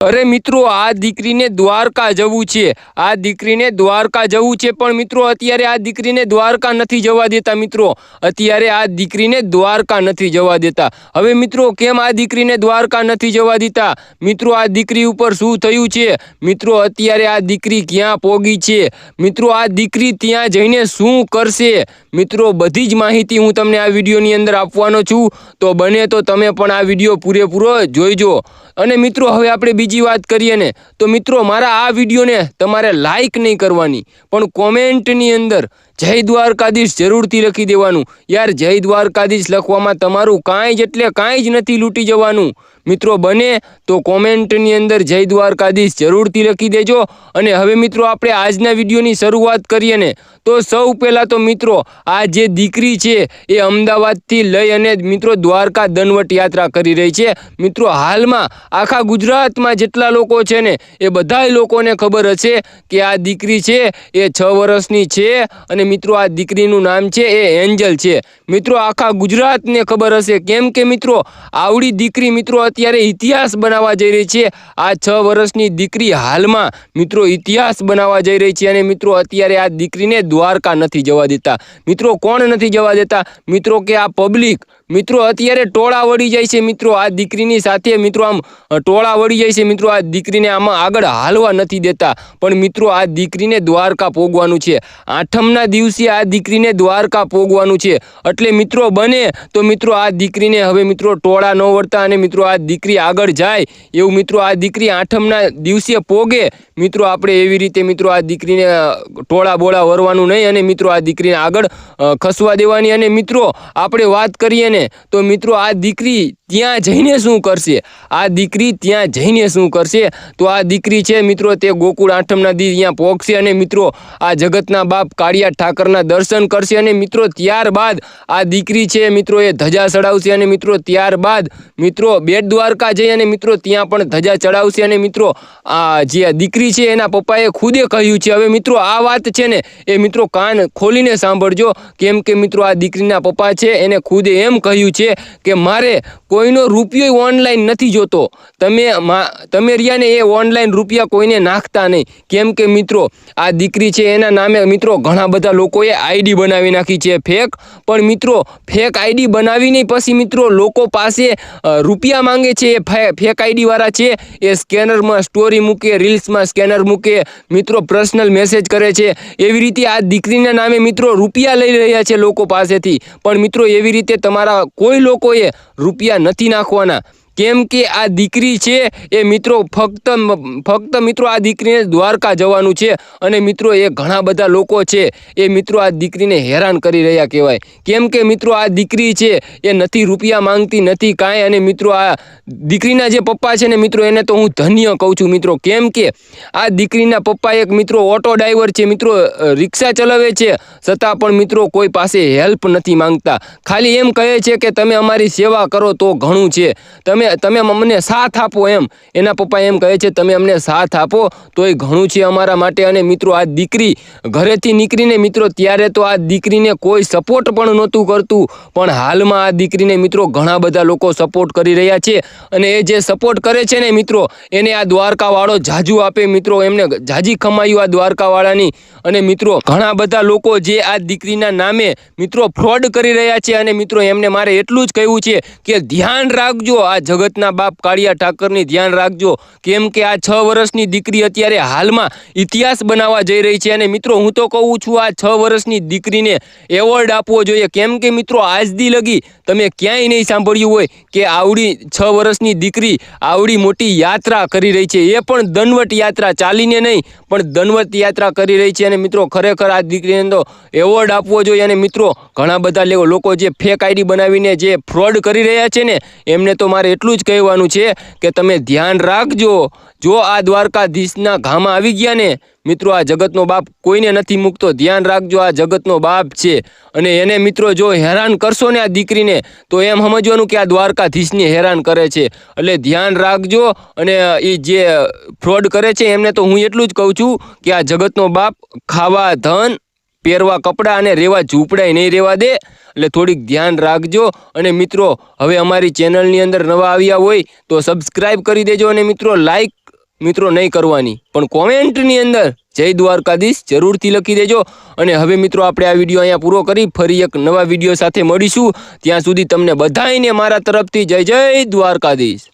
અરે મિત્રો, આ દીકરીને દ્વારકા જવું છે. આ દીકરીને દ્વારકા જવું છે, પણ મિત્રો, અત્યારે આ દીકરીને દ્વારકા નથી જવા દેતા, મિત્રો. અત્યારે આ દીકરીને દ્વારકા નથી જવા દેતા. હવે મિત્રો, કેમ આ દીકરીને દ્વારકા નથી જવા દેતા? મિત્રો, આ દીકરી ઉપર શું થયું છે? મિત્રો, અત્યારે આ દીકરી ક્યાં પોગી છે? મિત્રો, આ દીકરી ત્યાં જઈને શું કરશે? મિત્રો, બધી જ માહિતી હું તમને આ વિડીયોની અંદર આપવાનો છું. તો બને તો તમે પણ આ વીડિયો પૂરેપૂરો જોઈજો. અને મિત્રો, હવે આપણે બીજી વાત કરીએ ને, તો મિત્રો મારા આ વિડીયોને તમારે લાઈક નહીં કરવાની, પણ કોમેન્ટની અંદર જય દ્વારકાધીશ જરૂરથી લખી દેવાનું. યાર, જય દ્વારકાધીશ લખવામાં તમારું કાંઈ જ એટલે કાંઈ જ નથી લૂંટી જવાનું. મિત્રો, બને તો કોમેન્ટની અંદર જય દ્વારકાધીશ જરૂરથી લખી દેજો. અને હવે મિત્રો, આપણે આજના વિડીયોની શરૂઆત કરીએ ને, તો સૌ પહેલાં તો મિત્રો, આ જે દીકરી છે એ અમદાવાદથી લઈ અને મિત્રો દ્વારકા દનવટ યાત્રા કરી રહી છે. મિત્રો, હાલમાં આખા ગુજરાતમાં જેટલા લોકો છે ને, એ બધાય લોકોને ખબર હશે કે આ દીકરી છે, એ છ વર્ષની છે અને મિત્રો, આ દીકરીનું નામ છે, એ એન્જલ છે. મિત્રો, આખા ગુજરાતને ખબર હશે. કેમ કે મિત્રો, આવડી દીકરી મિત્રો અત્યારે ઇતિહાસ બનાવવા જઈ રહી છે. આ છ વર્ષની દીકરી હાલમાં મિત્રો ઇતિહાસ બનાવવા જઈ રહી છે અને મિત્રો અત્યારે આ દીકરીને દ્વારકા નથી જવા દેતા. મિત્રો, કોણ નથી જવા દેતા? મિત્રો, કે આ પબ્લિક મિત્રો, અત્યારે ટોળા વળી જાય છે મિત્રો. આ દીકરીની સાથે મિત્રો આમ ટોળા વળી જાય છે મિત્રો. આ દીકરીને આમાં આગળ હાલવા નથી દેતા. પણ મિત્રો, આ દીકરીને દ્વારકા પોગવાનું છે. આઠમના દિવસે આ દીકરીને દ્વારકા પોગવાનું છે. એટલે મિત્રો, બને તો મિત્રો આ દીકરીને હવે મિત્રો ટોળા ન વળતા અને મિત્રો આ દીકરી આગળ જાય. એવું મિત્રો આ દીકરી આઠમના દિવસે પોગે. મિત્રો, આપણે એવી રીતે મિત્રો આ દીકરીને ટોળા બોળા વરવાનું નહીં અને મિત્રો આ દીકરીને આગળ ખસવા દેવાની. અને મિત્રો, આપણે વાત કરીએ ને તો મિત્રો આ દીકરી ત્યાં જઈને શું કરશે? આ દીકરી ત્યાં જઈને શું કરશે? તો આ દીકરી છે મિત્રો તે ગોકુળ આઠમના દી અહીંયા પહોંચશે અને મિત્રો આ જગતના બાપ કાળિયા ઠાકરના દર્શન કરશે અને મિત્રો ત્યારબાદ આ દીકરી છે મિત્રો એ ધજા ચડાવશે અને મિત્રો ત્યારબાદ મિત્રો બેટ દ્વારકા જઈ અને મિત્રો ત્યાં પણ ધજા ચડાવશે અને મિત્રો આ જે દીકરી છે એના પપ્પાએ ખુદે કહ્યું છે, હવે મિત્રો આ વાત છે ને એ મિત્રો કાન ખોલીને સાંભળજો. કેમ કે મિત્રો આ દીકરીના પપ્પા છે એને ખુદે એમ કહ્યું છે કે મારે કોઈનો રૂપિયો ઓનલાઈન નથી જોતો. તમે તમે રહ્યા ને એ ઓનલાઈન રૂપિયા કોઈને નાખતા નહીં. કેમ કે મિત્રો, આ દીકરી છે, એના નામે મિત્રો ઘણા બધા લોકોએ આઈડી બનાવી નાખી છે ફેક પણ મિત્રો ફેક આઈડી બનાવીને પછી મિત્રો લોકો પાસે રૂપિયા માંગે છે, એ ફેક આઈડીવાળા છે, એ સ્કેનરમાં સ્ટોરી મૂકે રીલ્સમાં સ્કેનર મૂકે, મિત્રો પર્સનલ મેસેજ કરે છે. એવી રીતે આ દીકરીના નામે મિત્રો રૂપિયા લઈ રહ્યા છે લોકો પાસેથી. પણ મિત્રો, એવી રીતે તમારા કોઈ લોકોએ રૂપિયા નથી નાખવાના. કેમ કે આ દીકરી છે, એ મિત્રો ફક્ત ફક્ત મિત્રો આ દીકરીને દ્વારકા જવાનું છે અને મિત્રો એ ઘણા બધા લોકો છે, એ મિત્રો આ દીકરીને હેરાન કરી રહ્યા કહેવાય. કેમ કે મિત્રો આ દીકરી છે, એ નથી રૂપિયા માંગતી, નથી કાંઈ અને મિત્રો આ દીકરીના જે પપ્પા છે ને મિત્રો એને તો હું ધન્ય કહું છું મિત્રો. કેમ કે આ દીકરીના પપ્પા એક મિત્રો ઓટો ડ્રાઈવર છે, મિત્રો રિક્ષા ચલાવે છે, છતાં પણ મિત્રો કોઈ પાસે હેલ્પ નથી માંગતા. ખાલી એમ કહે છે કે તમે અમારી સેવા કરો તો ઘણું છે. તમે તમે અમને સાથ આપો એમ. એના પપ્પા એમ કહે છે, તમે અમને સાથ આપો તો એ ઘણું છે અમારા માટે અને મિત્રો, આ દીકરી ઘરેથી નીકળીને મિત્રો, ત્યારે તો આ દીકરીને કોઈ સપોર્ટ પણ નહોતું કરતું. પણ હાલમાં આ દીકરીને મિત્રો ઘણા બધા લોકો સપોર્ટ કરી રહ્યા છે અને એ જે સપોર્ટ કરે છે ને મિત્રો, એને આ દ્વારકાવાળો જાજુ આપે મિત્રો, એમને જાજી કમાયું આ દ્વારકાવાળાની. અને મિત્રો, ઘણા બધા લોકો જે આ દીકરીના નામે મિત્રો ફ્રોડ કરી રહ્યા છે અને મિત્રો, એમને મારે એટલું જ કહેવું છે કે ધ્યાન રાખજો, આ જગતના બાપ કાળિયા ઠાકરની ધ્યાન રાખજો. કેમ કે આ છ વર્ષની દીકરી અત્યારે હાલમાં ઇતિહાસ બનાવવા જઈ રહી છે અને મિત્રો હું તો કહું છું આ છ વર્ષની દીકરીને એવોર્ડ આપવો જોઈએ. કેમ કે મિત્રો આજદી લગી તમે ક્યાંય નહીં સાંભળ્યું હોય કે આવડી છ વર્ષની દીકરી આવડી મોટી યાત્રા કરી રહી છે. એ પણ દનવટ યાત્રા ચાલીને નહીં, પણ દનવટ યાત્રા કરી રહી છે અને મિત્રો ખરેખર આ દીકરીને તો એવોર્ડ આપવો જોઈએ અને મિત્રો ઘણા બધા લોકો જે ફેક આઈડી બનાવીને જે ફ્રોડ કરી રહ્યા છે ને, એમને તો મારે એટલું જ કહેવાનું છે કે તમે ધ્યાન રાખજો. જો આ દ્વારકાધીશના ઘામાં આવી ગયા ને, મિત્રો, આ જગતનો બાપ કોઈને નથી મૂકતો. ધ્યાન રાખજો, આ જગતનો બાપ છે. અને એને, મિત્રો, જો હેરાન કરશો ને આ દીકરીને, તો એમ સમજવાનું કે આ દ્વારકાધીશને હેરાન કરે છે. એટલે ધ્યાન રાખજો અને એ જે ફ્રોડ કરે છે, એમને તો હું એટલું જ કહું છું કે આ જગતનો બાપ ખાવા ધન પહેરવા કપડાં અને રહેવા ઝૂંપડાય નહીં રહેવા દે, એટલે થોડીક ધ્યાન રાખજો. અને મિત્રો, હવે અમારી ચેનલની અંદર નવા આવ્યા હોય તો સબસ્ક્રાઈબ કરી દેજો અને મિત્રો લાઈક મિત્રો નહીં કરવાની, પણ કોમેન્ટની અંદર જય દ્વારકાધીશ જરૂરથી લખી દેજો. અને હવે મિત્રો, આપણે આ વીડિયો અહીંયા પૂરો કરી, ફરી એક નવા વીડિયો સાથે મળીશું. ત્યાં સુધી તમને બધાઈને મારા તરફથી જય જય દ્વારકાધીશ.